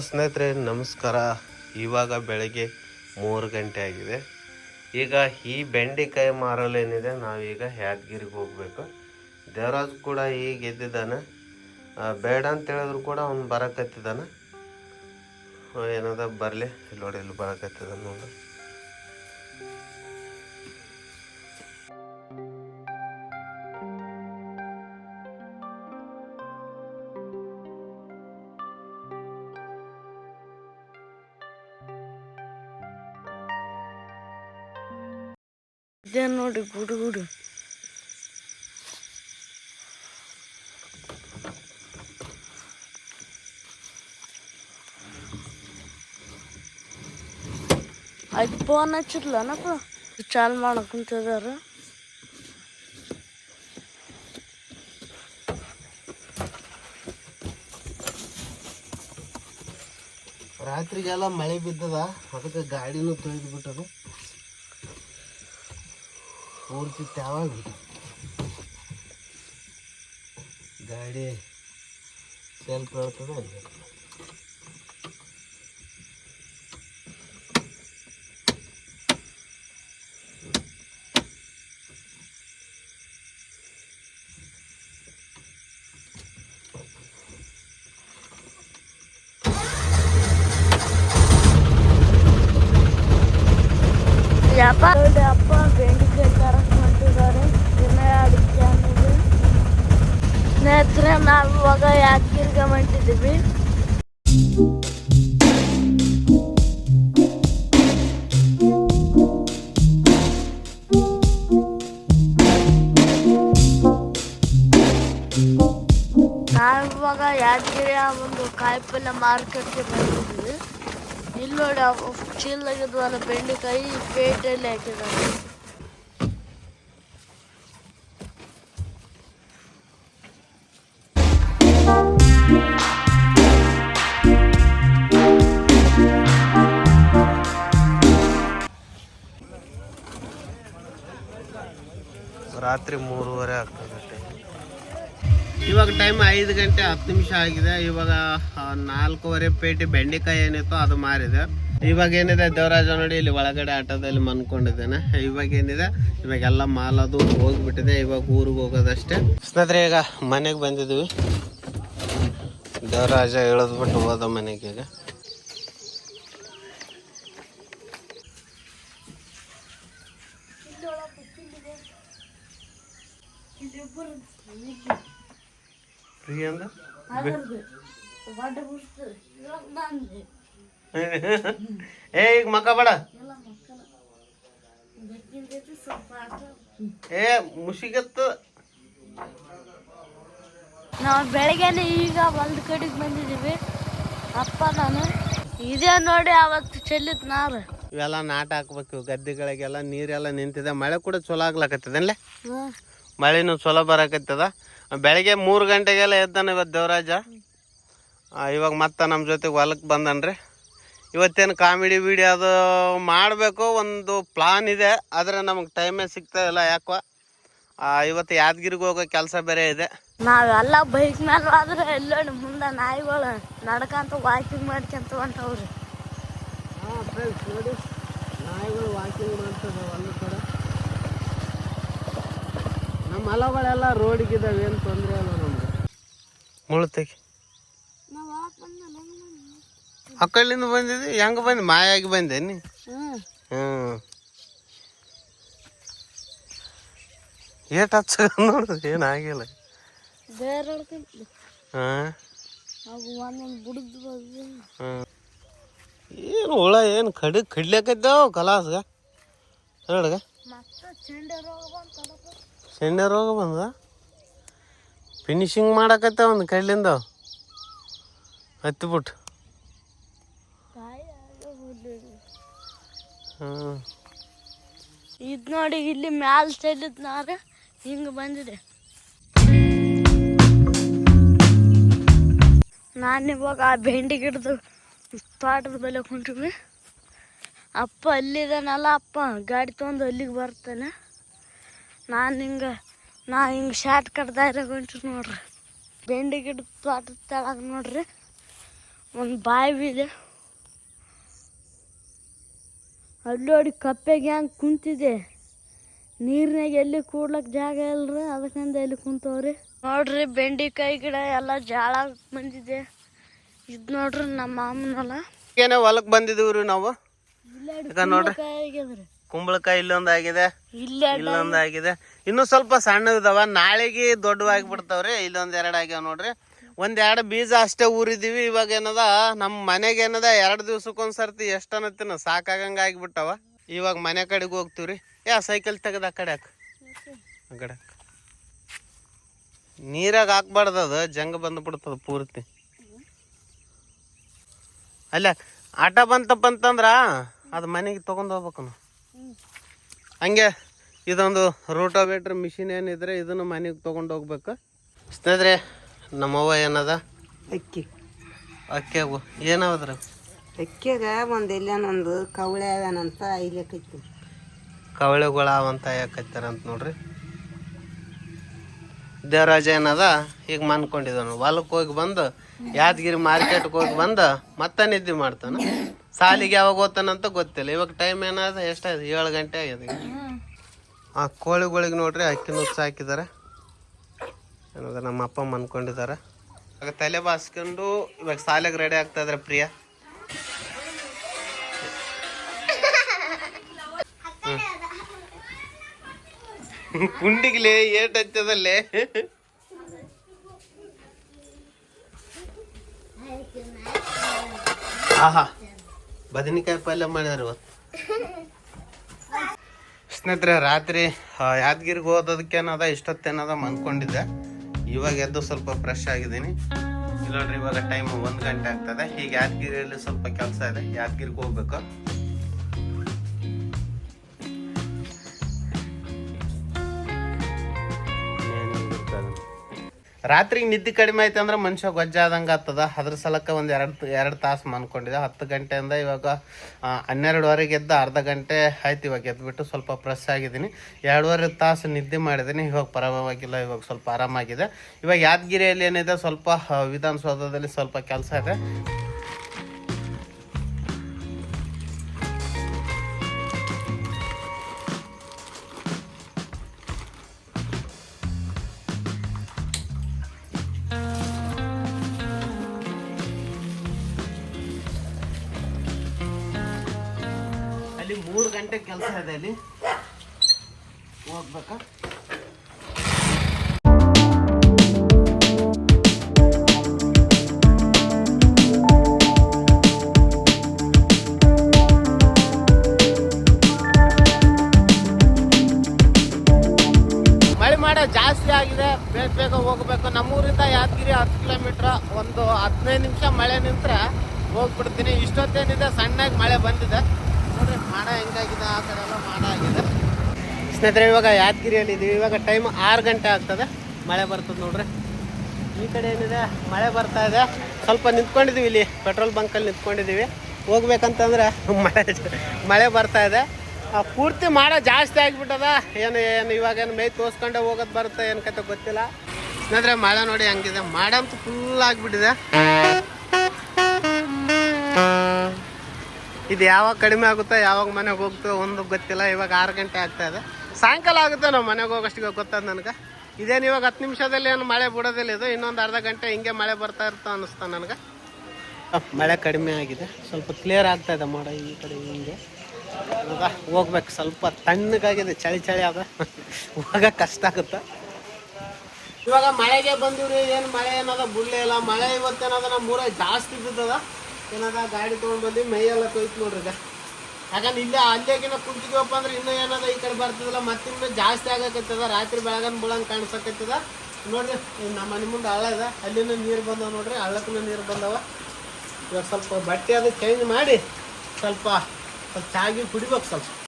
ಸ್ನೇಹಿತರೆ, ನಮಸ್ಕಾರ. ಇವಾಗ ಬೆಳಗ್ಗೆ ಮೂರು ಗಂಟೆ ಆಗಿದೆ. ಈಗ ಈ ಬೆಂಡೆಕಾಯಿ ಮಾರಲು ಏನಿದೆ, ನಾವೀಗ ಯಾದಗಿರಿಗೆ ಹೋಗ್ಬೇಕು. ದೇವರಾಜ್ ಕೂಡ ಈಗ ಎದ್ದಿದ್ದಾನೆ. ಬೇಡ ಅಂತ ಹೇಳಿದ್ರು ಕೂಡ ಅವ್ನು ಬರಕತ್ತಿದ್ದಾನೆ. ಏನದ, ಬರಲಿ. ಇಲ್ಲಿ ನೋಡಿ, ಇಲ್ಲಿ ಬರಕತ್ತಿದ್ದಾನೆ ನೋಡು. ಇದೇ ನೋಡಿ ಗುಡು ಗುಡು ಅದು ಫೋನ್ ಹಚ್ಚಿದ್ಲನಪ್ಪ ಚಾಲ್ ಮಾಡಕ್ ಕುಂತಿದಾರ ರಾತ್ರಿಗೆಲ್ಲ ಮಳೆ ಬಿದ್ದದ ಅದಕ್ಕೆ ಗಾಡಿನೂ ತೊಳೆದು ಬಿಟ್ಟದು ಪೂರ್ತಿ ತ್ಯಾವಾಗ ಗಾಡಿ ಸೆಲ್ಫ್ ಹೇಳ್ತದೆ ಅಲ್ಲಿ ಯಪ್ಪ ನೋಡಿ ಅಪ್ಪ ಸ್ನೇಹಿತರೆ ನಾವು ಇವಾಗ ಯಾಕೆ ಹೊಂಟಿದ್ದೀವಿ ನಾವು ಇವಾಗ ಯಾದಗಿರಿಯ ಒಂದು ಕಾಯಿಪಲ್ಯ ಮಾರ್ಕೆಟ್ಗೆ ಬಂದಿದ್ದೀವಿ ಇಲ್ಲಿ ನೋಡಿ ಚೀಲದಾಗಿದ್ವಲ್ಲ ಬೆಂಡೆಕಾಯಿ ಪೇಟೆಯಲ್ಲಿ ಹಾಕಿದ್ದಾರೆ. ರಾತ್ರಿ ಮೂರುವರೆ ಆಗ್ತದೆ. ಇವಾಗ ಟೈಮ್ ಐದು ಗಂಟೆ ಹತ್ತು ನಿಮಿಷ ಆಗಿದೆ. ಇವಾಗ ನಾಲ್ಕೂವರೆ ಪೇಟೆ ಬೆಂಡೆಕಾಯಿ ಏನಿತ್ತು ಅದು ಮಾರಿದೆ. ಇವಾಗ ಏನಿದೆ, ದೇವರಾಜ ನೋಡಿ ಇಲ್ಲಿ ಒಳಗಡೆ ಆಟೋದಲ್ಲಿ ಮನ್ಕೊಂಡಿದ್ದೇನೆ. ಇವಾಗ ಏನಿದೆ, ಇವಾಗ ಎಲ್ಲ ಮಾಲ್ ಅದು ಹೋಗ್ಬಿಟ್ಟಿದೆ. ಇವಾಗ ಊರಿಗೆ ಹೋಗೋದಷ್ಟೇ. ಸ್ನೇಹಿತರೆ, ಈಗ ಮನೆಗೆ ಬಂದಿದ್ವಿ ದೇವರಾಜ ಇಳಿದ್ಬಿಟ್ಟು ಹೋದ ಮನೆಗೆ ಈಗ. ಅಂದ ಏ ಈಗ ಮಕ್ಕ ಬೇಡ. ಏ ಮುಷಿಗತ್ತು. ನಾವು ಬೆಳಗ್ಗೆನೆ ಈಗ ಒಂದು ಕಡೆಗೆ ಬಂದಿದ್ದೀವಿ. ಅಪ್ಪ ನಾನು. ಇದೇ ನೋಡಿ ಅವತ್ತು ಚೆಲ್ಲಿತ್ ನಾರು. ಇವೆಲ್ಲ ನಾಟ ಹಾಕ್ಬೇಕು. ಗದ್ದೆಗಳಿಗೆಲ್ಲ ನೀರೆಲ್ಲ ನಿಂತಿದೆ. ಮಳೆ ಕೂಡ ಚಲೋ ಆಗ್ಲಕತ್ತದಲ್ಲೇ ಮಳೆನೂ ಚಲೋ ಬರಕತ್ತದ. ಬೆಳಗ್ಗೆ ಮೂರು ಗಂಟೆಗೆಲ್ಲ ಎದ್ದಾನ ಇವತ್ತು ದೇವರಾಜ? ಆ, ಇವಾಗ ಮತ್ತೆ ನಮ್ಮ ಜೊತೆಗೆ ಹೊಲಕ್ಕೆ ಬಂದನ್ರಿ. ಇವತ್ತೇನು ಕಾಮಿಡಿ ವಿಡಿಯೋ ಅದು ಮಾಡಬೇಕು ಒಂದು ಪ್ಲಾನ್ ಇದೆ ಆದರೆ ನಮಗೆ ಟೈಮೇ ಸಿಗ್ತಾ ಇಲ್ಲ ಯಾಕೋ. ಆ, ಇವತ್ತು ಯಾದಗಿರಿಗೆ ಹೋಗೋ ಕೆಲಸ ಬೇರೆ ಇದೆ. ನಾವೆಲ್ಲ ಬೈಕ್ ಮೇಲೆ ಆದ್ರೆ ಎಲ್ಲೋಡಿ ಮುಂದೆ ನಾಯಿಗಳು ನಡ್ಕಂತ ವಾಕಿಂಗ್ ಮಾಡ್ಕೊಂತ ಹೊಂಟವ್ರಿ ನಾಯಿಗಳು ವಾಕಿಂಗ್ ಮಾಡ್ತದೆ ಒಂದು ಕಡೆ. ನಮ್ಮ ಹೊಲಗಳೆಲ್ಲ ರೋಡಿಗಿದಾವೆ ಏನು ತೊಂದರೆ ಇಲ್ಲ ನಮ್ಗೆ. ಮುಳ್ತೆಗೆ ಆ ಕಡೆಯಿಂದ ಬಂದಿದ್ದಿ ಹೆಂಗೆ ಬಂದು? ಮಾಯಾಗಿ ಬಂದೆ ನೀ ಹ್ಞೂ ಏಟ್ ಹಚ್ಚ ನೋಡು ಏನಾಗಿಲ್ಲ ಹಾಂ. ಏನು ಹುಳ ಏನು ಕಡಿ ಕಡ್ಲಿಕ್ಕೈತಾವ ಕಲಾಸ್ಗ? ಹೇಳಗ ಚೆಂಡೆ ರೋಗ ಬಂದ ಫಿನಿಶಿಂಗ್ ಮಾಡಕತ್ತ ಒಂದು ಕಡ್ಲಿಂದ ಹತ್ತಿಬಿಟ್ಟು ಕಾಯಿ ಹ್ಞೂ ಇದು ನೋಡಿ ಇಲ್ಲಿ ಮ್ಯಾಲ್ ಚೆಲ್ಲಿದ್ ನಾರ ಹಿಂಗೆ ಬಂದಿದೆ. ನಾನು ಇವಾಗ ಆ ಬೆಂಡಿ ಗಿಡದ ತೋಟದ ಬೆಲೆ ಕುಂಟಿವಿ ಅಪ್ಪ ಅಲ್ಲಿದಾನಲ್ಲ ಅಪ್ಪ, ಗಾಡಿ ತೊಗೊಂಡು ಅಲ್ಲಿಗೆ ಬರ್ತಾನೆ. ನಾನು ಹಿಂಗೆ ನಾ ಹಿಂಗೆ ಶಾರ್ಟ್ ಕಟ್ ದಾರ್ಯಾಗ ಹೊಂಟಿವಿ ನೋಡ್ರಿ. ಬೆಂಡೆ ಗಿಡ ತೋಟದ ತೆಳಗೆ ನೋಡ್ರಿ ಒಂದು ಬಾವಿ ಇದೆ ಅಲ್ಲೋಡಿ ಕಪ್ಪೆಗೆ ಹ್ಯಾಂಗೆ ಕುಂತಿದೆ. ನೀರಿನಾಗ ಎಲ್ಲಿ ಕೂಡ್ಲಕ್ಕೆ ಜಾಗ ಇಲ್ರಿ ಅದಕ್ಕಂದ ಎಲ್ಲಿ ಕುಂತವ್ರಿ. ನೋಡ್ರಿ ಬೆಂಡೆಕಾಯಿ ಗಿಡ ಎಲ್ಲ ಜಾಳ ಬಂದಿದೆ. ಇದು ನೋಡ್ರಿ ನಮ್ಮ ಮಾಮನಲ್ಲ ಏನೇ ಹೊಲಕ್ ಬಂದಿದ್ದೀವ್ರಿ ನಾವು? ನೋಡ್ರಿ. ಕುಂಬಳಕಾಯಿ ಇಲ್ಲೊಂದ್ ಆಗಿದೆ ಇಲ್ಲೇ ಇಲ್ಲೊಂದ್ ಆಗಿದೆ ಇನ್ನು ಸ್ವಲ್ಪ ಸಣ್ಣದಿದಾವ. ನಾಳೆಗೆ ದೊಡ್ಡವಾಗಿ ಬಿಡ್ತಾವ್ರಿ ಇಲ್ಲೊಂದ್ ಎರಡ್ ಆಗ್ಯಾವ ನೋಡ್ರಿ. ಒಂದ್ ಎರಡು ಬೀಜ ಅಷ್ಟೇ ಊರಿದೀವಿ. ಇವಾಗ ಏನದ ನಮ್ ಮನೆಗೆ ಏನದ ಎರಡ್ ದಿವ್ಸಕ್ಕೊಂದ್ಸರ್ತಿ ಸರ್ತಿ ತಿನ್ನ. ಸಾಕಾಗಂಗ ಆಗಿಬಿಟ್ಟವ. ಇವಾಗ ಮನೆ ಕಡೆಗೆ ಹೋಗ್ತಿವ್ರಿ. ಯಾ ಸೈಕಲ್ ತೆಗದ ಆ ಕಡೆ ಹಾಕ. ಆ ಕಡೆ. ನೀರಾಗ ಹಾಕ್ಬಾರ್ದು ಅದು. ಜಂಗ ಬಂದು ಬಿಡ್ತದ ಪೂರ್ತಿ. ಅಲ್ಲ ಆಟ ಬಂತಪ್ಪ ಅಂತಂದ್ರ ಅದು ಮನೆಗೆ ತಗೊಂಡ್ ಹೋಗ್ಬೇಕು ನಾವು. ಹಂಗೆ ಇದೊಂದು ರೋಟೋವೇಟ್ರ್ ಮಿಷಿನ್ ಏನಿದ್ರೆ ಇದನ್ನು ಮನೆಗೆ ತೊಗೊಂಡು ಹೋಗ್ಬೇಕು. ಸ್ನೇಹಿತರೆ ನಮ್ಮವ್ವ ಏನದ? ಅಕ್ಕಿ. ಅಕ್ಕಿ ಏನಾವದ್ರ ಅಕ್ಕಿಯಾಗ ಒಂದು ಎಲ್ಲೇನೊಂದು ಕವಳೆ ಅವೇನಂತ ಇಲ್ಲಕ್ಕೈತಿ ಕವಳೆಗಳ ಅವಂತ ಯಾಕತ್ತಾರ ಅಂತ ನೋಡ್ರಿ. ದೇವರಾಜ ಏನದ? ಈಗ ಮನ್ಕೊಂಡಿದ್ದಾನು ಹೊಲಕ್ಕೆ ಹೋಗಿ ಬಂದು ಯಾದಗಿರಿ ಮಾರ್ಕೆಟ್ಗೆ ಹೋಗಿ ಬಂದು ಮತ್ತೆ ನಿದ್ದೆ ಮಾಡ್ತಾನ. ಸಾಲಿಗೆ ಯಾವಾಗ ಓದ್ತಾನಂತ ಗೊತ್ತಿಲ್ಲ. ಇವಾಗ ಟೈಮ್ ಏನಾದ ಎಷ್ಟಾಯ್ತು ಏಳು ಗಂಟೆ ಆಗಿದೆ ಆ ಕೋಳಿಗಳಿಗೆ ನೋಡ್ರಿ ಅಕ್ಕಿ ನುಚ್ಚು ಹಾಕಿದಾರೆ ಏನದ ನಮ್ಮ ಅಪ್ಪ ಅನ್ಕೊಂಡಿದ್ದಾರೆ. ತಲೆ ಬಾಸ್ಕೊಂಡು ಇವಾಗ ಸಾಲಿಗೆ ರೆಡಿ ಆಗ್ತಾ ಇದ್ರೆ ಪ್ರಿಯ. ಕುಂಡಿಗ್ಲಿ ಏಟ್ ಹಚ್ಚದಲ್ಲೇ. ಆಹಾ. ಬದನೆಕಾಯಿ ಪಲ್ಯ ಮಾಡಿದಾರೆ ಇವತ್ತು. ಸ್ನೇಹಿತರೆ, ರಾತ್ರಿ ಯಾದಗಿರಿಗೆ ಹೋದದಕ್ಕೇನದ ಇಷ್ಟೊತ್ತೇನದ ಮನ್ಕೊಂಡಿದ್ದೆ. ಇವಾಗ ಎದ್ದು ಸ್ವಲ್ಪ ಫ್ರೆಶ್ ಆಗಿದ್ದೀನಿ. ಇಲ್ಲ ಇವಾಗ ಟೈಮ್ ಒಂದು ಗಂಟೆ ಆಗ್ತದೆ. ಈಗ ಯಾದಗಿರಿಯಲ್ಲಿ ಸ್ವಲ್ಪ ಕೆಲಸ ಇದೆ, ಯಾದಗಿರಿಗೆ ಹೋಗ್ಬೇಕು. ರಾತ್ರಿ ನಿದ್ದೆ ಕಡಿಮೆ ಆಯ್ತು ಅಂದ್ರೆ ಮನುಷ್ಯ ಗೊಜ್ಜಾದಂಗೆ ಆಗ್ತದ. ಅದ್ರ ಸಲಕ್ಕೆ ಒಂದು ಎರಡು ಎರಡು ತಾಸು ಮನ್ಕೊಂಡಿದ್ದೆ. ಹತ್ತು ಗಂಟೆಯಿಂದ ಇವಾಗ ಹನ್ನೆರಡುವರೆಗೆ ಎದ್ದು ಅರ್ಧ ಗಂಟೆ ಆಯ್ತು ಇವಾಗ ಎದ್ಬಿಟ್ಟು ಸ್ವಲ್ಪ ಪ್ರೆಸ್ ಆಗಿದ್ದೀನಿ. ಎರಡೂವರೆ ತಾಸು ನಿದ್ದೆ ಮಾಡಿದ್ದೀನಿ. ಇವಾಗ ಪರವಾಗಿಲ್ಲ, ಇವಾಗ ಸ್ವಲ್ಪ ಆರಾಮಾಗಿದೆ. ಇವಾಗ ಯಾದಗಿರಿಯಲ್ಲಿ ಏನಿದೆ, ಸ್ವಲ್ಪ ವಿಧಾನಸೌಧದಲ್ಲಿ ಸ್ವಲ್ಪ ಕೆಲಸ ಇದೆ. ಅಲ್ಲಿ ಗಂಟೆ ಕೆಲಸ ಇದೆ ಅಲ್ಲಿ ಹೋಗ್ಬೇಕಾ? ಜಾಸ್ತಿ ಆಗಿದೆ. ಬೇಗ ಬೇಗ ಹೋಗ್ಬೇಕು. ನಮ್ಮೂರಿಂದ ಯಾದಗಿರಿ ಹತ್ತು ಕಿಲೋಮೀಟ್ರ್ ಒಂದು ಹದಿನೈದು ನಿಮಿಷ ಮಳೆ ನಿಂತ್ರೆ ಹೋಗ್ಬಿಡ್ತೀನಿ. ಇಷ್ಟೊತ್ತೇನಿದೆ, ಸಣ್ಣಗೆ ಮಳೆ ಬಂದಿದೆ. ಹೆಂಗಾಗಿದೆ, ಆ ಕಡೆ ಎಲ್ಲ ಆಗಿದೆ. ಸ್ನೇಹಿತರೆ, ಇವಾಗ ಯಾದಗಿರಿಯಲ್ಲಿ ಇದೀವಿ. ಇವಾಗ ಟೈಮ್ ಆರು ಗಂಟೆ ಆಗ್ತದೆ. ಮಳೆ ಬರ್ತದೆ ನೋಡ್ರಿ. ಈ ಕಡೆ ಏನಿದೆ? ಮಳೆ ಬರ್ತಾ ಇದೆ. ಸ್ವಲ್ಪ ನಿಂತ್ಕೊಂಡಿದ್ದೀವಿ ಇಲ್ಲಿ. ಪೆಟ್ರೋಲ್ ಬಂಕಲ್ಲಿ ನಿಂತ್ಕೊಂಡಿದ್ದೀವಿ ಹೋಗ್ಬೇಕಂತಂದ್ರೆ ಮಳೆ ಮಳೆ ಬರ್ತಾ ಇದೆ. ಪೂರ್ತಿ ಮಾಡೋ ಜಾಸ್ತಿ ಆಗಿಬಿಟ್ಟದ. ಏನು ಏನು, ಇವಾಗ ಏನು ಮೈ ತೋರಿಸ್ಕೊಂಡೆ ಹೋಗೋದು ಬರುತ್ತೆ, ಏನು ಕತೆ ಗೊತ್ತಿಲ್ಲ. ಸ್ನೇಹಿತರೆ, ಮಳೆ ನೋಡಿ ಹಂಗಿದೆ. ಮಾಡ ಅಂತೂ ಫುಲ್ ಆಗಿಬಿಟ್ಟಿದೆ. ಇದು ಯಾವಾಗ ಕಡಿಮೆ ಆಗುತ್ತೋ, ಯಾವಾಗ ಮನೆಗೆ ಹೋಗ್ತೋ ಒಂದು ಗೊತ್ತಿಲ್ಲ. ಇವಾಗ ಆರು ಗಂಟೆ ಆಗ್ತಾ ಇದೆ. ಸಾಯಂಕಾಲ ಆಗುತ್ತೆ ನಾವು ಮನೆಗೆ ಹೋಗೋಷ್ಟಿಗೆ ಗೊತ್ತದ ನನಗೆ. ಇದೇನು ಇವಾಗ ಹತ್ತು ನಿಮಿಷದಲ್ಲಿ ಏನು ಮಳೆ ಬಿಡೋದಿಲ್ಲ ಇದು? ಇನ್ನೊಂದು ಅರ್ಧ ಗಂಟೆ ಹಿಂಗೆ ಮಳೆ ಬರ್ತಾ ಇರ್ತಾ ಅನ್ನಿಸ್ತಾ ನನಗೆ. ಮಳೆ ಕಡಿಮೆ ಆಗಿದೆ. ಸ್ವಲ್ಪ ಕ್ಲಿಯರ್ ಆಗ್ತಾ ಇದೆ ಮೋಡ ಈ ಕಡೆ ಹಿಂಗೆ. ಇವಾಗ ಹೋಗ್ಬೇಕು. ಸ್ವಲ್ಪ ತಣ್ಣಗಾಗಿದೆ. ಚಳಿ ಚಳಿ ಅದ ಹೋಗಕ್ಕೆ ಕಷ್ಟ ಆಗುತ್ತೆ. ಇವಾಗ ಮಳೆಗೆ ಬಂದಿವ್ರಿ. ಏನು ಮಳೆ ಏನದ ಬುಳ್ಳೆ ಇಲ್ಲ. ಮಳೆ ಇವತ್ತೇನದ ನಮ್ಮ ಊರಾಗ ಜಾಸ್ತಿ ಬಿದ್ದದ? ಏನದ ಗಾಡಿ ತೊಗೊಂಡು ಬಂದು ಮೈಯೆಲ್ಲ ತೊಯ್ತು ನೋಡ್ರಿ ಯಾಕಂದ್ರೆ ಇಲ್ಲೇ ಅಲ್ಲೇಗಿನ ಕುಂತಿದ್ವಪ್ಪ ಅಂದ್ರೆ ಇನ್ನೂ ಏನದ ಈ ಕಡೆ ಬರ್ತದಲ್ಲ ಮತ್ತಿನ್ನೂ ಜಾಸ್ತಿ ಆಗಕತ್ತದ, ರಾತ್ರಿ ಬೆಳಗನ್ ಬುಳಂಗ್ ಕಾಣಿಸಕತ್ತದ. ನೋಡ್ರಿ ನಮ್ಮ ಮನೆ ಮುಂದೆ ಹಳ್ಳ ಇದೆ, ಅಲ್ಲಿನೂ ನೀರು ಬಂದವ ನೋಡ್ರಿ, ಹಳ್ಳಕ್ಕೂ ನೀರು ಬಂದವ. ಇವಾಗ ಸ್ವಲ್ಪ ಬಟ್ಟೆ ಅದು ಚೇಂಜ್ ಮಾಡಿ ಸ್ವಲ್ಪ ಸ್ವಲ್ಪ ಚಾಗಿ ಕುಡಿಬೇಕು ಸ್ವಲ್ಪ.